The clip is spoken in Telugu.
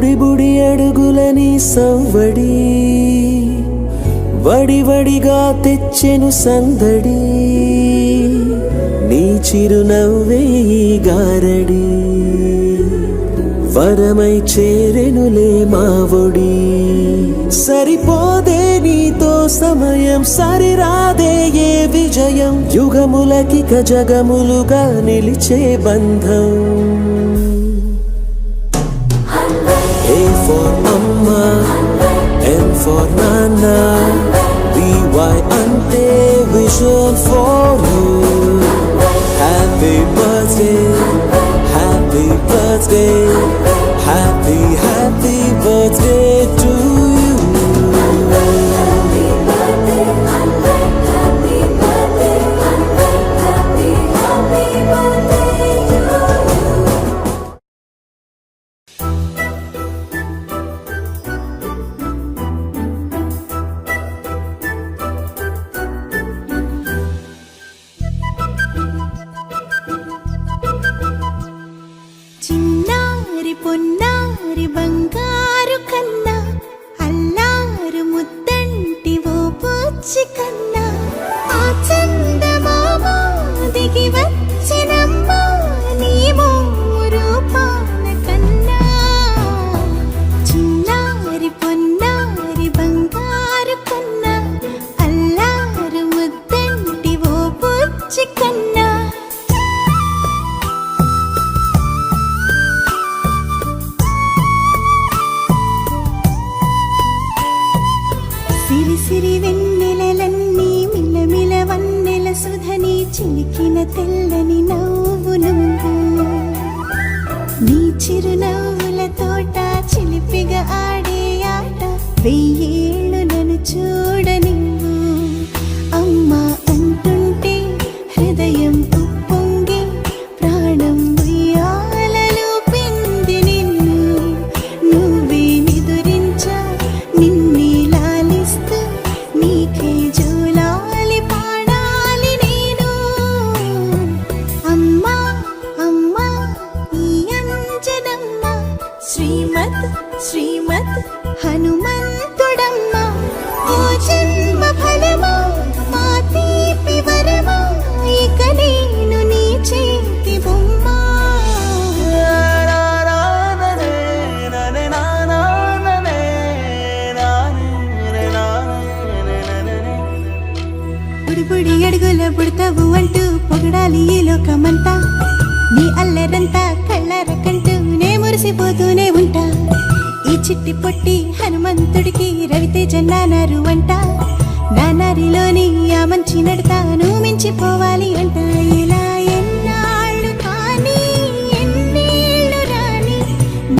బుడి అడుగులని సవ్వడి వడివడిగా తెచ్చెను సందడి నీ చిరునవ్వే గారడి వరమై చేరెనులే మావొడి సరిపోదే నీతో సమయం సరిరాదే ఏ విజయం? యుగములకిక జగములుగా నిలిచే బంధం. thought, why I'm there, vision for you. Happy birthday, happy birthday, happy, happy birthday. പൊന്നാരി ബംഗാ విసిరి వెన్నెలన్నీ వెన్నెలలన్నీ మిలమిల వన్నెల సుధని చిలికిన తెల్లని నవ్వు నువ్వు. నీ చిరునవ్వుల తోట చిలిపిగా ఆడే ఆట వెయ్యి శ్రీమత్ శ్రీమత్ హనుమంతుడమ్మ. ఓ జన్మ ఫలమా మా తీపి వరమా ఇక నేను నీ చేతి బొమ్మ. బుడి అడుగుల పుడతావు అంటూ పొగడాలి ఈ లోకమ హనుమంతుడికి రవితేజ నానారు అంట. నానారిలోని ఆ మంచి నడతాను మించిపోవాలి